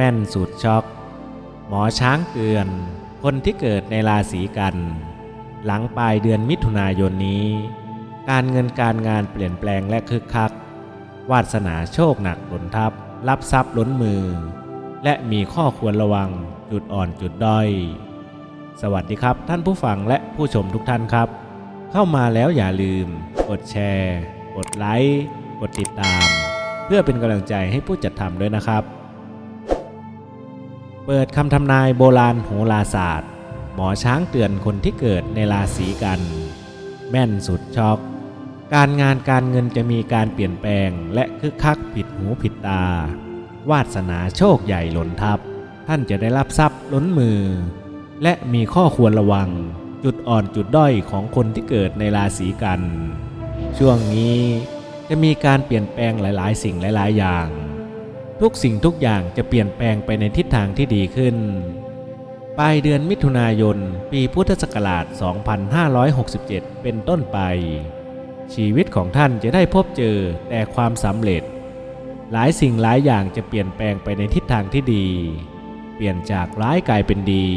แม่นสุดช็อก หมอช้างเตือน คนที่เกิดในราศีกัน หลังปลายเดือนมิถุนายนนี้ การเงินการงานเปลี่ยนแปลงและคึกคัก วาสนาโชคหนักหล่นทับ รับทรัพย์ล้นมือ และมีข้อควรระวังจุดอ่อนจุดด้อย สวัสดีครับท่านผู้ฟังและผู้ชมทุกท่านครับ เข้ามาแล้วอย่าลืม กดแชร์ กดไลค์ กดติดตาม เพื่อเป็นกำลังใจให้ผู้จัดทำด้วยนะครับ เปิดคำทำนายโบราณโหราศาสตร์ หมอช้างเตือนคนที่เกิดในราศีกัน แม่นสุดช็อก การงานการเงินจะมีการเปลี่ยนแปลง และคึกคักผิดหูผิดตา วาสนาโชคใหญ่หล่นทับ ท่านจะได้รับทรัพย์ล้นมือ และมีข้อควรระวัง จุดอ่อนจุดด้อยของคนที่เกิดในราศีกัน ช่วงนี้จะมีการเปลี่ยนแปลงหลาย ๆ สิ่งหลาย ๆ อย่าง ทุกสิ่งทุกอย่างจะเปลี่ยนแปลงไปในทิศทางที่ดีขึ้น ปลายเดือนมิถุนายน ปีพุทธศักราช 2567 เป็นต้นไป ชีวิตของท่านจะได้พบเจอแต่ความสำเร็จ หลายสิ่งหลายอย่างจะเปลี่ยนแปลงไปในทิศทางที่ดี เปลี่ยนจากร้ายกลายเป็นดี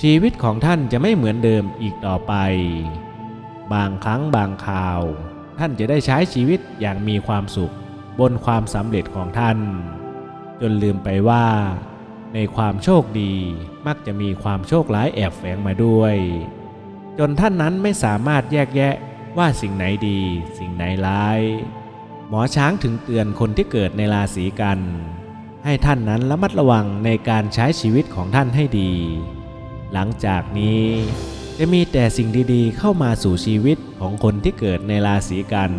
ชีวิตของท่านจะไม่เหมือนเดิมอีกต่อไป บางครั้งบางคราว ท่านจะได้ใช้ชีวิตอย่างมีความสุข บนความสำเร็จของท่าน จนลืมไปว่า ในความโชคดีมักจะมีความโชคร้ายแอบแฝงมาด้วย จนท่านนั้นไม่สามารถแยกแยะว่าสิ่งไหนดี สิ่งไหนร้าย หมอช้างถึงเตือนคนที่เกิดในราศีกัน ให้ท่านนั้นระมัดระวังในการใช้ชีวิตของท่านให้ดี หลังจากนี้จะมีแต่สิ่งดีๆ เข้ามาสู่ชีวิตของคนที่เกิดในราศีกัน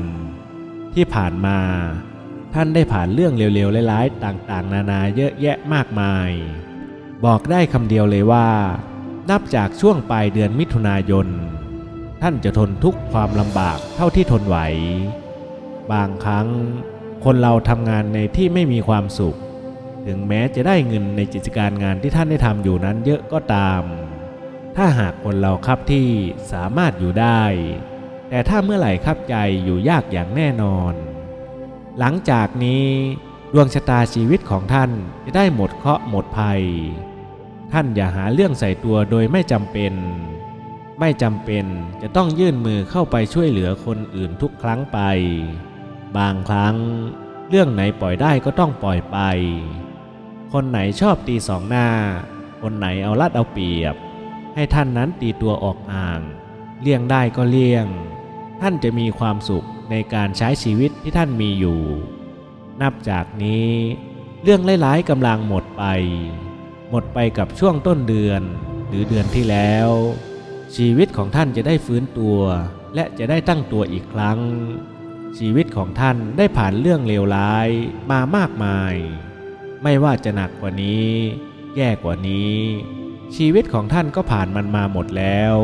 ที่ผ่านมา ท่านได้ผ่านเรื่องเร็วๆร้ายๆต่างๆ นานาเยอะแยะมากมาย บอกได้คำเดียวเลยว่า นับจากช่วงปลายเดือนมิถุนายน ท่านจะทนทุกความลำบากเท่าที่ทนไหว บางครั้งคนเราทำงานในที่ไม่มีความสุข ถึงแม้จะได้เงินในกิจการงานที่ท่านได้ทำอยู่นั้นเยอะก็ตาม ถ้าหากคนเราครับที่สามารถอยู่ได้ แต่ถ้าเมื่อไหร่ครับใจอยู่ยากอย่างแน่นอน หลังจากนี้ดวงชะตาชีวิตของท่านจะได้หมดเคราะห์หมดภัย ท่านอย่าหาเรื่องใส่ตัวโดยไม่จำเป็น ไม่จำเป็นจะต้องยื่นมือเข้าไปช่วยเหลือคนอื่นทุกครั้งไป บางครั้ง เรื่องไหนปล่อยได้ก็ต้องปล่อยไป คนไหนชอบตีสองหน้า คนไหนเอาลัดเอาเปรียบ ให้ท่านนั้นตีตัวออกห่าง เลี่ยงได้ก็เลี่ยง ท่านจะมีความสุข ในการใช้ชีวิตที่ท่านมีอยู่ นับจากนี้ เรื่องร้ายๆกำลังหมดไป หมดไปกับช่วงต้นเดือนหรือเดือนที่แล้ว ชีวิตของท่านจะได้ฟื้นตัว และจะได้ตั้งตัวอีกครั้ง ชีวิตของท่านได้ผ่านเรื่องเลวร้ายมามากมาย ไม่ว่าจะหนักกว่านี้ แย่กว่านี้ ชีวิตของท่านก็ผ่านมันมาหมดแล้ว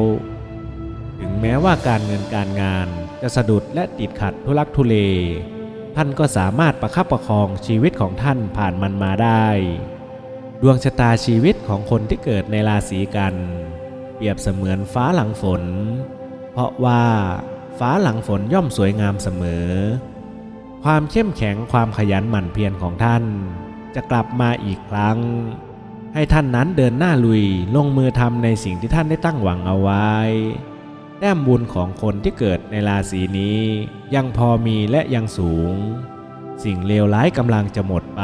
ถึงแม้ว่าการเงินการงานจะสะดุดและติดขัดทุลักทุเล ท่านก็สามารถประคับประคองชีวิตของท่านผ่านมันมาได้ ดวงชะตาชีวิตของคนที่เกิดในราศีกัน เปรียบเสมือนฟ้าหลังฝน เพราะว่าฟ้าหลังฝนย่อมสวยงามเสมอ ความเข้มแข็งความขยันหมั่นเพียรของท่าน จะกลับมาอีกครั้ง ให้ท่านนั้นเดินหน้าลุยลงมือทำในสิ่งที่ท่านได้ตั้งหวังเอาไว้ แต้มบุญของคนที่เกิดในราศีนี้ ยังพอมีและยังสูง สิ่งเลวร้ายกำลังจะหมดไป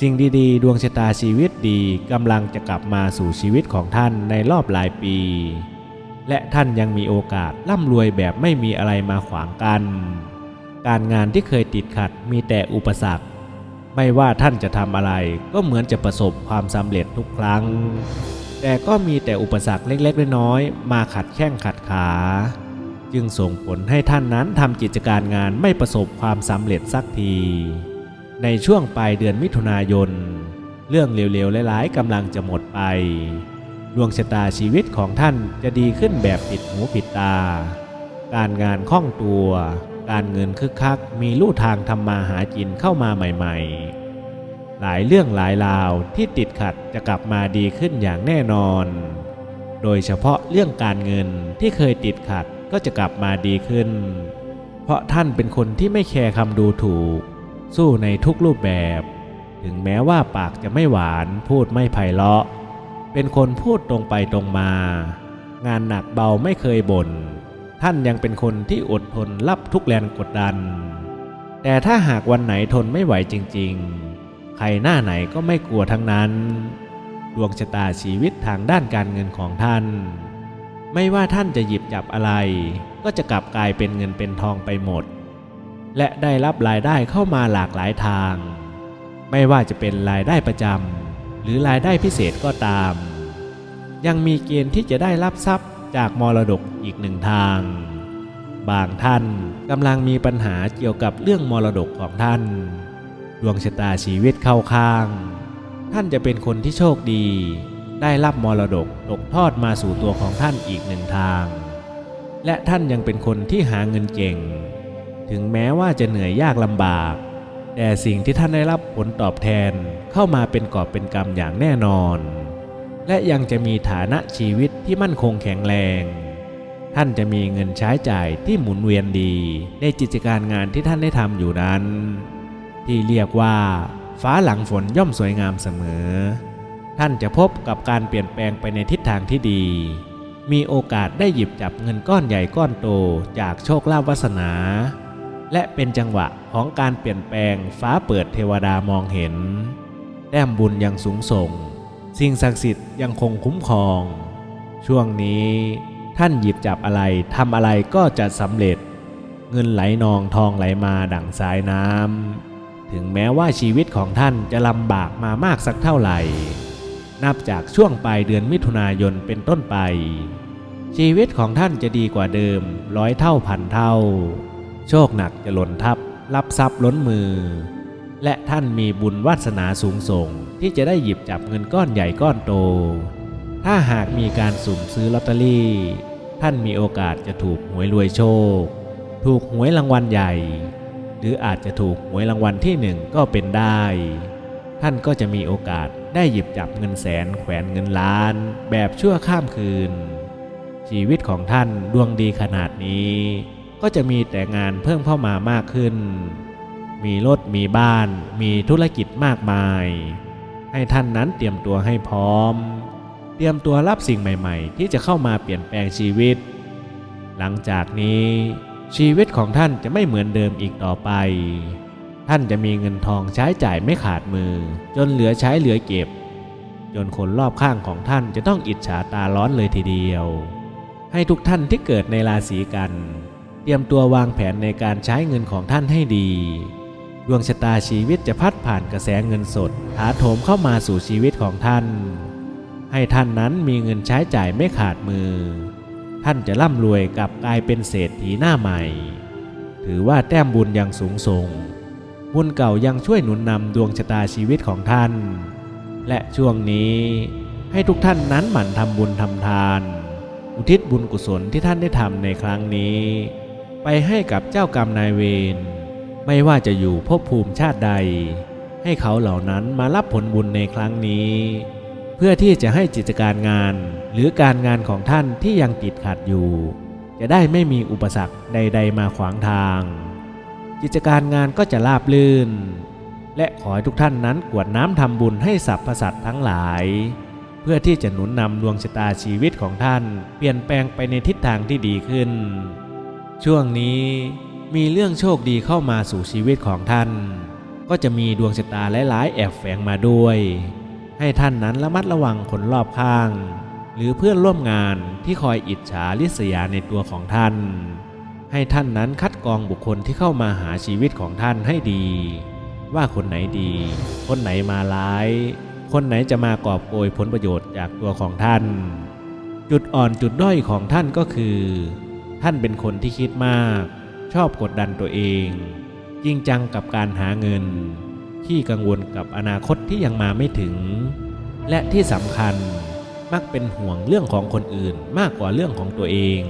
สิ่งดีๆ ดวงชะตาชีวิตดีกำลังจะกลับมาสู่ชีวิตของท่านในรอบหลายปี และท่านยังมีโอกาสร่ำรวยแบบไม่มีอะไรมาขวางกัน การงานที่เคยติดขัดมีแต่อุปสรรค ไม่ว่าท่านจะทำอะไรก็เหมือนจะประสบความสำเร็จทุกครั้ง แต่ก็มีแต่อุปสรรคเล็กๆ น้อยๆ มาขัดแข้งขัดขา จึงส่งผลให้ท่านนั้นทำกิจการงานไม่ประสบความสำเร็จสักที ในช่วงปลายเดือนมิถุนายน เรื่องเลวๆหลายๆกำลังจะหมดไป ดวงชะตาชีวิตของท่านจะดีขึ้นแบบผิดหูผิดตา การงานคล่องตัว การเงินคึกคัก มีลู่ทางทำมาหากินเข้ามาใหม่ ๆ หลายเรื่องหลายราวที่ติดขัดจะกลับมาดีขึ้นอย่างแน่นอน โดยเฉพาะเรื่องการเงินที่เคยติดขัดก็จะกลับมาดีขึ้น เพราะท่านเป็นคนที่ไม่แคร์คำดูถูก สู้ในทุกรูปแบบ ถึงแม้ว่าปากจะไม่หวานพูดไม่ไพเราะ เป็นคนพูดตรงไปตรงมา งานหนักเบาไม่เคยบน่น ท่านยังเป็นคนที่อดทนรับทุกแรงกดดัน แต่ถ้าหากวันไหนทนไม่ไหวจริง ๆ ใครหน้าไหนก็ไม่กลัวทั้งนั้น ดวงชะตาชีวิตทางด้านการเงินของท่าน ไม่ว่าท่านจะหยิบจับอะไร ก็จะกลับกลายเป็นเงินเป็นทองไปหมด และได้รับรายได้เข้ามาหลากหลายทาง ไม่ว่าจะเป็นรายได้ประจำหรือรายได้พิเศษก็ตาม ยังมีเกณฑ์ที่จะได้รับทรัพย์จากมรดกอีกหนึ่งทาง บางท่านกำลังมีปัญหาเกี่ยวกับเรื่องมรดกของท่าน ดวงชะตาชีวิตเข้าข้าง ท่านจะเป็นคนที่โชคดี ได้รับมรดกตกทอดมาสู่ตัวของท่านอีกหนึ่งทาง และท่านยังเป็นคนที่หาเงินเก่ง ถึงแม้ว่าจะเหนื่อยยากลำบาก แต่สิ่งที่ท่านได้รับผลตอบแทนเข้ามาเป็นกอบเป็นกำอย่างแน่นอน และยังจะมีฐานะชีวิตที่มั่นคงแข็งแรง ท่านจะมีเงินใช้จ่ายที่หมุนเวียนดี ในกิจการงานที่ท่านได้ทำอยู่นั้น ที่เรียกว่า ฟ้าหลังฝนย่อมสวยงามเสมอ ท่านจะพบกับการเปลี่ยนแปลงไปในทิศทางที่ดี มีโอกาสได้หยิบจับเงินก้อนใหญ่ก้อนโตจากโชคลาภวาสนา และเป็นจังหวะของการเปลี่ยนแปลงฟ้าเปิดเทวดามองเห็น แต้มบุญยังสูงส่ง สิ่งศักดิ์สิทธิ์ยังคงคุ้มครอง ช่วงนี้ท่านหยิบจับอะไรทำอะไรก็จะสำเร็จ เงินไหลนองทองไหลมาดั่งสายน้ำ ถึงแม้ว่าชีวิตของท่านจะลำบากมามากสักเท่าไหร่ นับจากช่วงปลายเดือนมิถุนายนเป็นต้นไป ชีวิตของท่านจะดีกว่าเดิมร้อยเท่าพันเท่า โชคหนักจะหล่นทับ รับทรัพย์ล้นมือ และท่านมีบุญวาสนาสูงส่ง ที่จะได้หยิบจับเงินก้อนใหญ่ก้อนโต ถ้าหากมีการสุ่มซื้อลอตเตอรี่ ท่านมีโอกาสจะถูกหวยรวยโชค ถูกหวยรางวัลใหญ่ หรืออาจจะถูกหวยรางวัลที่หนึ่งก็เป็นได้ ท่านก็จะมีโอกาสได้หยิบจับเงินแสนแขวนเงินล้าน แบบชั่วข้ามคืน ชีวิตของท่านดวงดีขนาดนี้ ก็จะมีแต่งานเพิ่มเข้ามามากขึ้น มีรถมีบ้าน มีธุรกิจมากมาย ให้ท่านนั้นเตรียมตัวให้พร้อม เตรียมตัวรับสิ่งใหม่ ๆ ที่จะเข้ามาเปลี่ยนแปลงชีวิต หลังจากนี้ ชีวิตของท่านจะไม่เหมือนเดิมอีกต่อไป ท่านจะมีเงินทองใช้จ่ายไม่ขาดมือ จนเหลือใช้เหลือเก็บ จนคนรอบข้างของท่านจะต้องอิจฉาตาร้อนเลยทีเดียว ให้ทุกท่านที่เกิดในราศีกัน เตรียมตัววางแผนในการใช้เงินของท่านให้ดีดวงชะตาชีวิตจะพัดผ่านกระแสเงินสดถาโถมเข้ามาสู่ชีวิตของท่าน ให้ท่านนั้นมีเงินใช้จ่ายไม่ขาดมือ ท่านจะร่ำรวยกับกลายเป็นเศรษฐีหน้าใหม่ ถือว่าแต้มบุญยังสูงส่ง บุญเก่ายังช่วยหนุนนำดวงชะตาชีวิตของท่าน และช่วงนี้ให้ทุกท่านนั้นหมั่นทำบุญทำทาน อุทิศบุญกุศลที่ท่านได้ทำในครั้งนี้ ไปให้กับเจ้ากรรมนายเวร ไม่ว่าจะอยู่ภพภูมิชาติใด ให้เขาเหล่านั้นมารับผลบุญในครั้งนี้ เพื่อที่จะให้กิจการงาน หรือการงานของท่านที่ยังติดขัดอยู่ จะได้ไม่มีอุปสรรคใด ๆ มาขวางทาง กิจการงานก็จะราบลื่น และขอให้ทุกท่านนั้นกวดน้ำทำบุญให้สรรพสัตว์ทั้งหลาย เพื่อที่จะหนุนนำดวงชะตาชีวิตของท่าน เปลี่ยนแปลงไปในทิศทางที่ดีขึ้น ช่วงนี้มีเรื่องโชคดีเข้ามาสู่ชีวิตของท่าน ก็จะมีดวงชะตาหลายๆ แอบแฝงมาด้วย ให้ท่านนั้นระมัดระวังคนรอบข้าง หรือเพื่อนร่วมงานที่คอยอิจฉาริษยาในตัวของท่าน ให้ท่านนั้นคัดกรองบุคคลที่เข้ามาหาชีวิตของท่านให้ดี ว่าคนไหนดี คนไหนมาร้าย คนไหนจะมากอบโกยผลประโยชน์จากตัวของท่าน จุดอ่อนจุดด้อยของท่านก็คือ ท่านเป็นคนที่คิดมาก ชอบกดดันตัวเอง จริงจังกับการหาเงิน ขี้กังวลกับอนาคตที่ยังมาไม่ถึง และที่สำคัญมักเป็นห่วงเรื่องของคนอื่นมากกว่าเรื่องของตัวเอง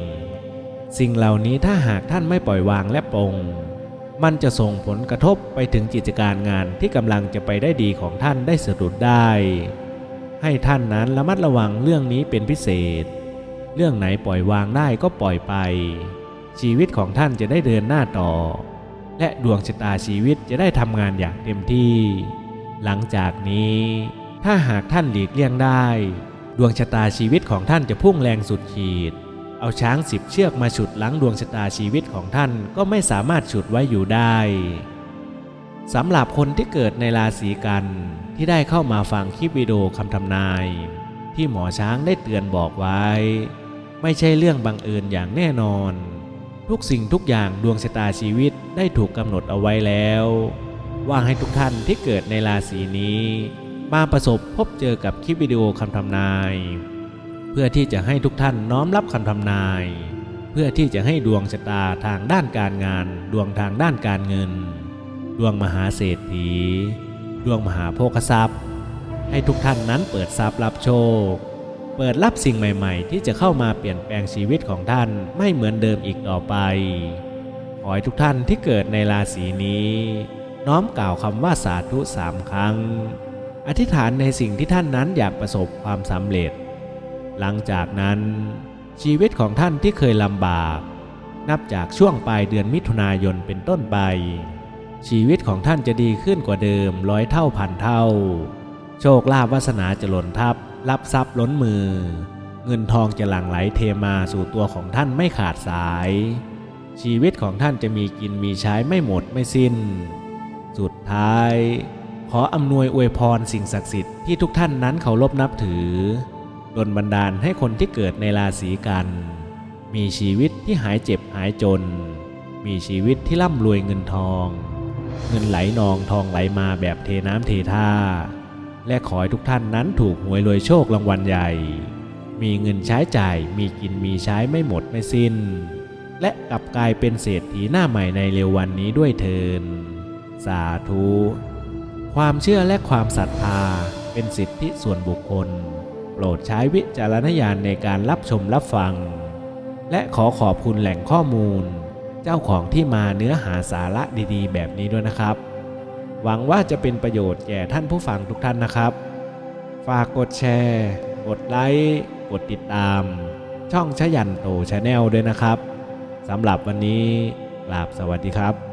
สิ่งเหล่านี้ถ้าหากท่านไม่ปล่อยวางและปลงมันจะส่งผลกระทบไปถึงกิจการงานที่กำลังจะไปได้ดีของท่านได้สะดุดได้ ให้ท่านนั้นระมัดระวังเรื่องนี้เป็นพิเศษ เรื่องไหนปล่อยวางได้ก็ปล่อยไป ชีวิตของท่านจะได้เดินหน้าต่อ และดวงชะตาชีวิตจะได้ทำงานอย่างเต็มที่ หลังจากนี้ ถ้าหากท่านหลีกเลี่ยงได้ ดวงชะตาชีวิตของท่านจะพุ่งแรงสุดขีด เอาช้างสิบเชือกมาฉุดล้างดวงชะตาชีวิตของท่านก็ไม่สามารถฉุดไว้อยู่ได้สำหรับคนที่เกิดในราศีกันที่ได้เข้ามาฟังคลิปวิดีโอคำทำนาย ที่หมอช้างได้เตือนบอกไว้ ไม่ใช่เรื่องบังเอิญอย่างแน่นอน ทุกสิ่งทุกอย่างดวงชะตาชีวิตได้ถูกกำหนดเอาไว้แล้ว ว่าให้ทุกท่านที่เกิดในราศีนี้ มาประสบพบเจอกับคลิปวิดีโอคำทำนาย เพื่อที่จะให้ทุกท่านน้อมรับคำทำนาย เพื่อที่จะให้ดวงชะตาทางด้านการงาน ดวงทางด้านการเงิน ดวงมหาเศรษฐี ดวงมหาโภคทรัพย์ ให้ทุกท่านนั้นเปิดทรัพย์รับโชค เปิดรับสิ่งใหม่ๆ ที่จะเข้ามาเปลี่ยนแปลงชีวิตของท่านไม่เหมือนเดิมอีกต่อไป ขอให้ทุกท่านที่เกิดในราศีนี้ น้อมกล่าวคำว่าสาธุสามครั้ง อธิษฐานในสิ่งที่ท่านนั้นอยากประสบความสำเร็จ หลังจากนั้น ชีวิตของท่านที่เคยลำบาก นับจากช่วงปลายเดือนมิถุนายนเป็นต้นไป ชีวิตของท่านจะดีขึ้นกว่าเดิมร้อยเท่าพันเท่า โชคลาภวาสนาจะหล่นทับ รับทรัพย์ล้นมือ เงินทองจะหลั่งไหลเทมาสู่ตัวของท่านไม่ขาดสาย ชีวิตของท่านจะมีกินมีใช้ไม่หมดไม่สิ้น สุดท้าย ขออำนวยอวยพรสิ่งศักดิ์สิทธิ์ที่ทุกท่านนั้นเคารพนับถือดลบันดาลให้คนที่เกิดในราศีกัน มีชีวิตที่หายเจ็บหายจน มีชีวิตที่ร่ำรวยเงินทอง เงินไหลนองทองไหลมาแบบเทน้ำเทท่า และขอให้ทุกท่านนั้นถูกหวยรวยโชครางวัลใหญ่ มีเงินใช้จ่าย มีกินมีใช้ไม่หมดไม่สิ้น และกลับกลายเป็นเศรษฐีหน้าใหม่ในเร็ววันนี้ด้วยเทิน สาธุ ความเชื่อและความศรัทธาเป็นสิทธิส่วนบุคคล โปรดใช้วิจารณญาณในการรับชมรับฟัง และขอขอบคุณแหล่งข้อมูล เจ้าของที่มาเนื้อหาสาระดีๆ แบบนี้ด้วยนะครับ หวังว่าจะเป็นประโยชน์แก่ท่านผู้ฟังทุกท่านนะครับ ฝากกดแชร์ กดไลค์ กดติดตาม ช่องชยันโตชาแนลด้วยนะครับสำหรับวันนี้กราบสวัสดีครับ